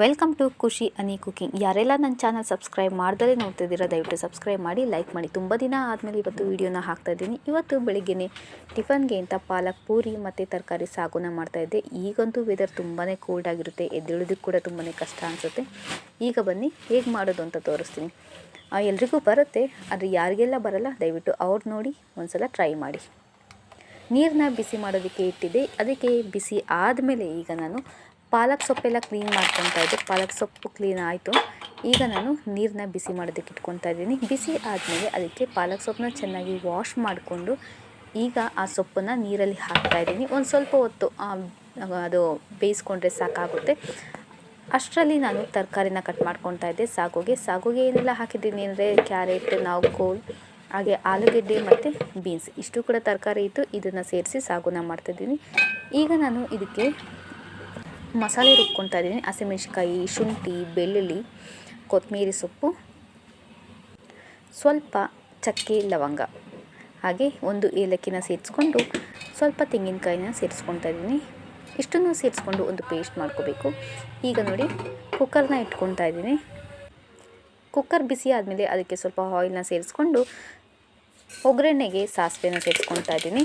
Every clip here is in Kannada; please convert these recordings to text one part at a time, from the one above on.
ವೆಲ್ಕಮ್ ಟು ಖುಷಿ ಅನಿ ಕುಕಿಂಗ್. ಯಾರೆಲ್ಲ ನನ್ನ ಚಾನಲ್ ಸಬ್ಸ್ಕ್ರೈಬ್ ಮಾಡ್ದಲೇ ನೋಡ್ತಿದ್ದೀರಾ, ದಯವಿಟ್ಟು ಸಬ್ಸ್ಕ್ರೈಬ್ ಮಾಡಿ, ಲೈಕ್ ಮಾಡಿ. ತುಂಬ ದಿನ ಆದಮೇಲೆ ಇವತ್ತು ವೀಡಿಯೋನ ಹಾಕ್ತಾ ಇದ್ದೀನಿ. ಇವತ್ತು ಬೆಳಿಗ್ಗೆ ಟಿಫನ್ಗೆ ಅಂತ ಪಾಲಕ್ ಪೂರಿ ಮತ್ತು ತರಕಾರಿ ಸಾಗುನ ಮಾಡ್ತಾಯಿದ್ದೆ ಈಗಂತೂ ವೆದರ್ ತುಂಬಾ ಕೋಲ್ಡ್ ಆಗಿರುತ್ತೆ. ಎದ್ದೇಳೋದಕ್ಕೆ ಕೂಡ ತುಂಬಾ ಕಷ್ಟ ಅನಿಸುತ್ತೆ. ಈಗ ಬನ್ನಿ, ಹೇಗೆ ಮಾಡೋದು ಅಂತ ತೋರಿಸ್ತೀನಿ. ಎಲ್ರಿಗೂ ಬರುತ್ತೆ. ಆದರೆ ಯಾರಿಗೆಲ್ಲ ಬರಲ್ಲ, ದಯವಿಟ್ಟು ಅವ್ರು ನೋಡಿ ಒಂದ್ಸಲ ಟ್ರೈ ಮಾಡಿ. ನೀರನ್ನ ಬಿಸಿ ಮಾಡೋದಕ್ಕೆ ಇಟ್ಟಿದ್ದೆ. ಅದಕ್ಕೆ ಬಿಸಿ ಆದಮೇಲೆ ಈಗ ನಾನು ಪಾಲಕ್ ಸೊಪ್ಪೆಲ್ಲ ಕ್ಲೀನ್ ಮಾಡ್ಕೊತಾ ಇದ್ದೆ. ಪಾಲಕ್ ಸೊಪ್ಪು ಕ್ಲೀನ್ ಆಯಿತು. ಈಗ ನಾನು ನೀರನ್ನ ಬಿಸಿ ಮಾಡೋದಕ್ಕೆ ಇಟ್ಕೊತಾ ಇದ್ದೀನಿ. ಬಿಸಿ ಆದಮೇಲೆ ಅದಕ್ಕೆ ಪಾಲಕ್ ಸೊಪ್ಪನ್ನ ಚೆನ್ನಾಗಿ ವಾಶ್ ಮಾಡಿಕೊಂಡು ಈಗ ಆ ಸೊಪ್ಪನ್ನು ನೀರಲ್ಲಿ ಹಾಕ್ತಾ ಇದ್ದೀನಿ. ಒಂದು ಸ್ವಲ್ಪ ಹೊತ್ತು ಅದು ಬೇಯಿಸ್ಕೊಂಡ್ರೆ ಸಾಕಾಗುತ್ತೆ. ಅಷ್ಟರಲ್ಲಿ ನಾನು ತರಕಾರಿನ ಕಟ್ ಮಾಡ್ಕೊತಾ ಇದ್ದೆ. ಸಾಗೋಗೆ ಸಾಗೋಗೆ ಏನೆಲ್ಲ ಹಾಕಿದ್ದೀನಿ ಅಂದರೆ ಕ್ಯಾರೆಟ್ ನಾವ್ಕೋಲ್ ಹಾಗೆ ಆಲೂಗೆಡ್ಡೆ ಮತ್ತು ಬೀನ್ಸ್. ಇಷ್ಟು ಕೂಡ ತರಕಾರಿ ಇತ್ತು. ಇದನ್ನು ಸೇರಿಸಿ ಸಾಗುನ ಮಾಡ್ತಾಯಿದ್ದೀನಿ ಈಗ ನಾನು ಇದಕ್ಕೆ ಮಸಾಲೆ ರುಬ್ಕೊತಾ ಇದ್ದೀನಿ. ಹಸಿಮೆಣ್ಸಿಕಾಯಿ ಶುಂಠಿ, ಬೆಳ್ಳುಳ್ಳಿ, ಕೊತ್ತಂಬರಿ ಸೊಪ್ಪು, ಸ್ವಲ್ಪ ಚಕ್ಕೆ, ಲವಂಗ. ಹಾಗೆ ಒಂದು ಏಲಕ್ಕಿನ ಸೇರಿಸ್ಕೊಂಡು ಸ್ವಲ್ಪ ತೆಂಗಿನಕಾಯಿನ ಸೇರಿಸ್ಕೊತಾ ಇದ್ದೀನಿ. ಇಷ್ಟನ್ನು ಸೇರಿಸ್ಕೊಂಡು ಒಂದು ಪೇಸ್ಟ್ ಮಾಡ್ಕೋಬೇಕು. ಈಗ ನೋಡಿ, ಕುಕ್ಕರ್ನ ಇಟ್ಕೊತಾ ಇದ್ದೀನಿ. ಕುಕ್ಕರ್ ಬಿಸಿ ಆದಮೇಲೆ ಅದಕ್ಕೆ ಸ್ವಲ್ಪ ಆಯಿಲ್ನ ಸೇರಿಸ್ಕೊಂಡು ಒಗ್ಗರಣೆಗೆ ಸಾಸಿವೆನ ಸೇರಿಸ್ಕೊತಾ ಇದ್ದೀನಿ.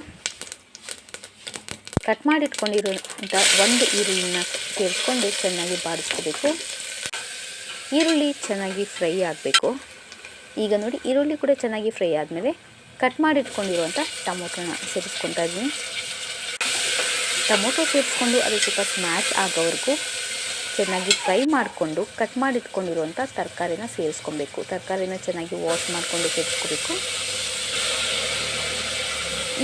ಕಟ್ ಮಾಡಿ ಇಟ್ಕೊಂಡಿರೋಂಥ ಒಂದು ಈರುಳ್ಳಿನ ಸೇರಿಸ್ಕೊಂಡು ಚೆನ್ನಾಗಿ ಬಾಡಿಸ್ಕೋಬೇಕು. ಈರುಳ್ಳಿ ಚೆನ್ನಾಗಿ ಫ್ರೈ ಆಗಬೇಕು. ಈಗ ನೋಡಿ, ಈರುಳ್ಳಿ ಕೂಡ ಚೆನ್ನಾಗಿ ಫ್ರೈ ಆದಮೇಲೆ ಕಟ್ ಮಾಡಿ ಇಟ್ಕೊಂಡಿರುವಂಥ ಟೊಮೊಟೊನ ಸೇರಿಸ್ಕೊತಾ ಇದ್ದೀನಿ. ಟೊಮೊಟೊ ಸೇರಿಸ್ಕೊಂಡು ಅದು ಸ್ವಲ್ಪ ಸ್ಮ್ಯಾಶ್ ಆಗೋವರೆಗೂ ಚೆನ್ನಾಗಿ ಫ್ರೈ ಮಾಡಿಕೊಂಡು ಕಟ್ ಮಾಡಿ ಇಟ್ಕೊಂಡಿರುವಂಥ ತರಕಾರಿನ ಸೇರಿಸ್ಕೊಬೇಕು. ತರಕಾರಿನ ಚೆನ್ನಾಗಿ ವಾಶ್ ಮಾಡಿಕೊಂಡು ಸೇರಿಸ್ಕೋಬೇಕು.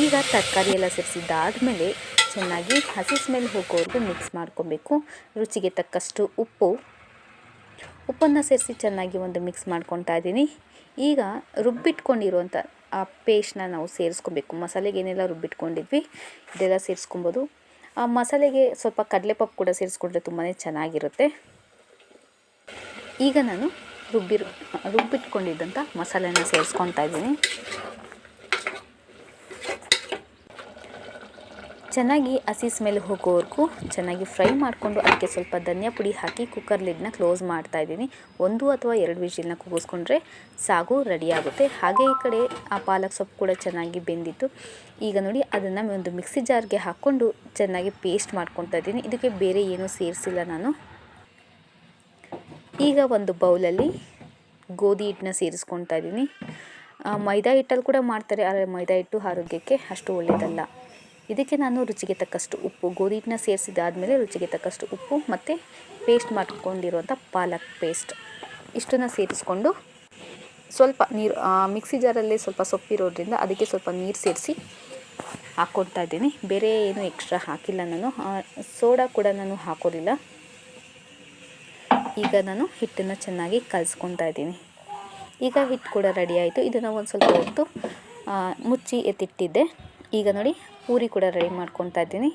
ಈಗ ತರಕಾರಿ ಎಲ್ಲ ಸೇರಿಸಿದ್ದಾದಮೇಲೆ ಚೆನ್ನಾಗಿ ಹಸಿ ಸ್ಮೆಲ್ ಹೋಗೋವರೆಗೂ ಮಿಕ್ಸ್ ಮಾಡ್ಕೊಬೇಕು. ರುಚಿಗೆ ತಕ್ಕಷ್ಟು ಉಪ್ಪು. ಉಪ್ಪನ್ನು ಸೇರಿಸಿ ಚೆನ್ನಾಗಿ ಒಂದು ಮಿಕ್ಸ್ ಮಾಡ್ಕೊತಾ ಇದ್ದೀನಿ. ಈಗ ರುಬ್ಬಿಟ್ಕೊಂಡಿರುವಂಥ ಆ ಪೇಸ್ಟ್ನ ನಾವು ಸೇರಿಸ್ಕೊಬೇಕು. ಮಸಾಲೆಗೆ ಏನೆಲ್ಲ ರುಬ್ಬಿಟ್ಕೊಂಡಿದ್ವಿ, ಇದೆಲ್ಲ ಸೇರಿಸ್ಕೊಬೋದು. ಆ ಮಸಾಲೆಗೆ ಸ್ವಲ್ಪ ಕಡಲೆಪಪ್ಪು ಕೂಡ ಸೇರಿಸ್ಕೊಂಡ್ರೆ ತುಂಬಾ ಚೆನ್ನಾಗಿರುತ್ತೆ. ಈಗ ನಾನು ರುಬ್ಬಿ ರುಬ್ಬಿಟ್ಕೊಂಡಿದ್ದಂಥ ಮಸಾಲೆನ ಸೇರಿಸ್ಕೊತಾ ಇದ್ದೀನಿ. ಚೆನ್ನಾಗಿ ಹಸಿ ಸ್ಮೆಲ್ ಹೋಗೋವರೆಗೂ ಚೆನ್ನಾಗಿ ಫ್ರೈ ಮಾಡಿಕೊಂಡು ಅದಕ್ಕೆ ಸ್ವಲ್ಪ ಧನಿಯಾ ಪುಡಿ ಹಾಕಿ ಕುಕ್ಕರ್ ಲಿಡ್ನ ಕ್ಲೋಸ್ ಮಾಡ್ತಾ ಇದ್ದೀನಿ. ಒಂದು ಅಥವಾ ಎರಡು ವಿಜಿಲ್ನ ಕೂಗಿಸ್ಕೊಂಡ್ರೆ ಸಾಗು ರೆಡಿ ಆಗುತ್ತೆ. ಹಾಗೆ ಈ ಕಡೆ ಆ ಪಾಲಕ್ ಸೊಪ್ಪು ಕೂಡ ಚೆನ್ನಾಗಿ ಬೆಂದಿತ್ತು. ಈಗ ನೋಡಿ ಅದನ್ನು ಒಂದು ಮಿಕ್ಸಿ ಜಾರ್ಗೆ ಹಾಕ್ಕೊಂಡು ಚೆನ್ನಾಗಿ ಪೇಸ್ಟ್ ಮಾಡ್ಕೊತಾ ಇದ್ದೀನಿ. ಇದಕ್ಕೆ ಬೇರೆ ಏನೂ ಸೇರಿಸಿಲ್ಲ ನಾನು. ಈಗ ಒಂದು ಬೌಲಲ್ಲಿ ಗೋಧಿ ಹಿಟ್ಟನ್ನ ಸೇರಿಸ್ಕೊತಾ ಇದ್ದೀನಿ. ಮೈದಾ ಹಿಟ್ಟಲ್ಲಿ ಕೂಡ ಮಾಡ್ತಾರೆ, ಆದರೆ ಮೈದಾ ಹಿಟ್ಟು ಆರೋಗ್ಯಕ್ಕೆ ಅಷ್ಟು ಒಳ್ಳೆಯದಲ್ಲ ಇದಕ್ಕೆ ನಾನು ರುಚಿಗೆ ತಕ್ಕಷ್ಟು ಉಪ್ಪು ಗೋಧಿ ಹಿಟ್ಟನ್ನ ಸೇರಿಸಿದಾದ್ಮೇಲೆ ರುಚಿಗೆ ತಕ್ಕಷ್ಟು ಉಪ್ಪು ಮತ್ತು ಪೇಸ್ಟ್ ಮಾಡ್ಕೊಂಡಿರುವಂಥ ಪಾಲಕ್ ಪೇಸ್ಟ್ ಇಷ್ಟನ್ನು ಸೇರಿಸ್ಕೊಂಡು ಸ್ವಲ್ಪ ನೀರು ಮಿಕ್ಸಿ ಜಾರಲ್ಲಿ ಸ್ವಲ್ಪ ಸೊಪ್ಪಿರೋದ್ರಿಂದ ಅದಕ್ಕೆ ಸ್ವಲ್ಪ ನೀರು ಸೇರಿಸಿ ಹಾಕ್ಕೊಳ್ತಾ ಇದ್ದೀನಿ. ಬೇರೆ ಏನು ಎಕ್ಸ್ಟ್ರಾ ಹಾಕಿಲ್ಲ ನಾನು. ಸೋಡಾ ಕೂಡ ನಾನು ಹಾಕೋದಿಲ್ಲ. ಈಗ ನಾನು ಹಿಟ್ಟನ್ನು ಚೆನ್ನಾಗಿ ಕಲಿಸ್ಕೊತಾ ಇದ್ದೀನಿ. ಈಗ ಹಿಟ್ಟು ಕೂಡ ರೆಡಿ ಆಯಿತು. ಇದನ್ನು ಒಂದು ಸ್ವಲ್ಪ ಹೊತ್ತು ಮುಚ್ಚಿ ಎತ್ತಿಟ್ಟಿದ್ದೆ. ಈಗ ನೋಡಿ ಪೂರಿ ಕೂಡ ರೆಡಿ ಮಾಡ್ಕೊತಾ ಇದ್ದೀನಿ.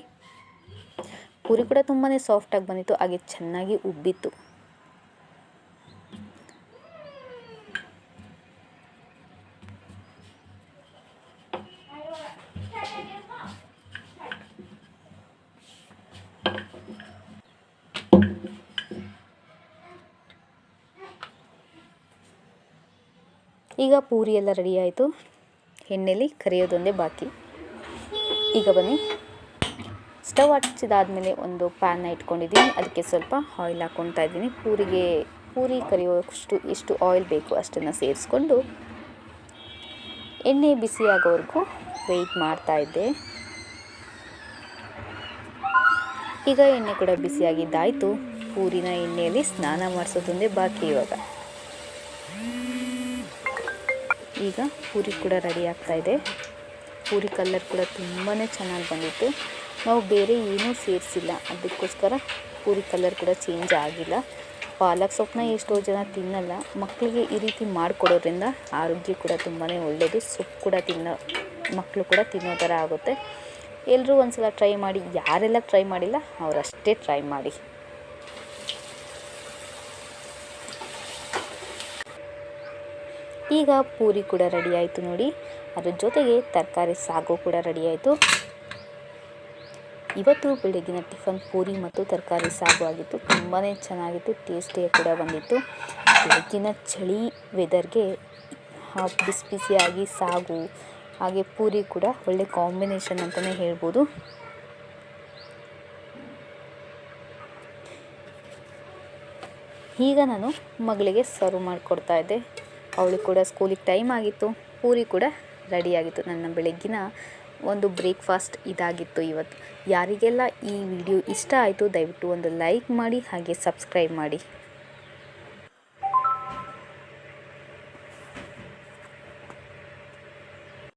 ಪೂರಿ ಕೂಡ ತುಂಬಾ ಸಾಫ್ಟಾಗಿ ಬಂದಿತ್ತು, ಹಾಗೆ ಚೆನ್ನಾಗಿ ಉಬ್ಬಿತ್ತು. ಈಗ ಪೂರಿ ಎಲ್ಲ ರೆಡಿ ಆಯಿತು. ಎಣ್ಣೆಯಲ್ಲಿ ಕರಿಯೋದೊಂದೇ ಬಾಕಿ. ಈಗ ಬನ್ನಿ. ಸ್ಟವ್ ಹಚ್ಚಿದಾದ್ಮೇಲೆ ಒಂದು ಪ್ಯಾನ್ನ ಇಟ್ಕೊಂಡಿದ್ದೀನಿ. ಅದಕ್ಕೆ ಸ್ವಲ್ಪ ಆಯಿಲ್ ಹಾಕ್ಕೊತಾ ಇದ್ದೀನಿ. ಪೂರಿಗೆ, ಪೂರಿ ಕರಿಯೋಷ್ಟು ಎಷ್ಟು ಆಯಿಲ್ ಬೇಕು. ಅಷ್ಟನ್ನು ಸೇರಿಸ್ಕೊಂಡು ಎಣ್ಣೆ ಬಿಸಿಯಾಗೋವರೆಗೂ ವೆಯ್ಟ್ ಮಾಡ್ತಾ ಇದ್ದೆ. ಈಗ ಎಣ್ಣೆ ಕೂಡ ಬಿಸಿಯಾಗಿದ್ದಾಯಿತು ಪೂರಿನ ಎಣ್ಣೆಯಲ್ಲಿ ಸ್ನಾನ ಮಾಡಿಸೋದೊಂದೇ ಬಾಕಿ ಇವಾಗ. ಈಗ ಪೂರಿ ಕೂಡ ರೆಡಿ ಆಗ್ತಾಯಿದೆ ಪೂರಿ ಕಲ್ಲರ್ ಕೂಡ ತುಂಬಾ ಚೆನ್ನಾಗಿ ಬಂದಿತ್ತು. ನಾವು ಬೇರೆ ಏನೂ ಸೇರಿಸಿಲ್ಲ. ಅದಕ್ಕೋಸ್ಕರ ಪೂರಿ ಕಲ್ಲರ್ ಕೂಡ ಚೇಂಜ್ ಆಗಿಲ್ಲ. ಪಾಲಕ್ ಸೊಪ್ಪನ್ನ ಎಷ್ಟೋ ಜನ ತಿನ್ನಲ್ಲ. ಮಕ್ಕಳಿಗೆ ಈ ರೀತಿ ಮಾಡಿಕೊಡೋದ್ರಿಂದ ಆರೋಗ್ಯ ಕೂಡ ತುಂಬಾ ಒಳ್ಳೆಯದು ಸೊಪ್ಪು ಕೂಡ ತಿನ್ನೋ ಮಕ್ಕಳು ಕೂಡ ತಿನ್ನೋ ಥರ ಆಗುತ್ತೆ. ಎಲ್ಲರೂ ಒಂದ್ಸಲ ಟ್ರೈ ಮಾಡಿ, ಯಾರೆಲ್ಲ ಟ್ರೈ ಮಾಡಿಲ್ಲ, ಅವರಷ್ಟೇ ಟ್ರೈ ಮಾಡಿ. ಈಗ ಪೂರಿ ಕೂಡ ರೆಡಿ ಆಯಿತು ನೋಡಿ. ಅದ್ರ ಜೊತೆಗೆ ತರಕಾರಿ ಸಾಗು ಕೂಡ ರೆಡಿ ಆಯಿತು. ಇವತ್ತು ಬೆಳಗಿನ ಟಿಫನ್ ಪೂರಿ ಮತ್ತು ತರಕಾರಿ ಸಾಗು ಆಗಿತ್ತು. ತುಂಬಾ ಚೆನ್ನಾಗಿತ್ತು ಟೇಸ್ಟಿಯಾಗಿ ಕೂಡ ಬಂದಿತ್ತು. ಬೆಳಗಿನ ಚಳಿ ವೆದರ್ಗೆ ಬಿಸಿ ಬಿಸಿಯಾಗಿ ಸಾಗು, ಹಾಗೆ ಪೂರಿ ಕೂಡ ಒಳ್ಳೆ ಕಾಂಬಿನೇಷನ್ ಅಂತಲೇ ಹೇಳ್ಬೋದು. ಈಗ ನಾನು ಮಗಳಿಗೆ ಸರ್ವ್ ಮಾಡಿಕೊಡ್ತಾ ಇದ್ದೆ. ಅವಳು ಕೂಡ ಸ್ಕೂಲಿಗೆ ಟೈಮ್ ಆಗಿತ್ತು. ಪೂರಿ ಕೂಡ ರೆಡಿಯಾಗಿತ್ತು. ನನ್ನ ಬೆಳಗ್ಗಿನ ಒಂದು ಬ್ರೇಕ್ಫಾಸ್ಟ್ ಇದಾಗಿತ್ತು ಇವತ್ತು. ಯಾರಿಗೆಲ್ಲ ಈ ವಿಡಿಯೋ ಇಷ್ಟ ಆಯಿತು ದಯವಿಟ್ಟು ಒಂದು ಲೈಕ್ ಮಾಡಿ ಹಾಗೆ ಸಬ್ಸ್ಕ್ರೈಬ್ ಮಾಡಿ.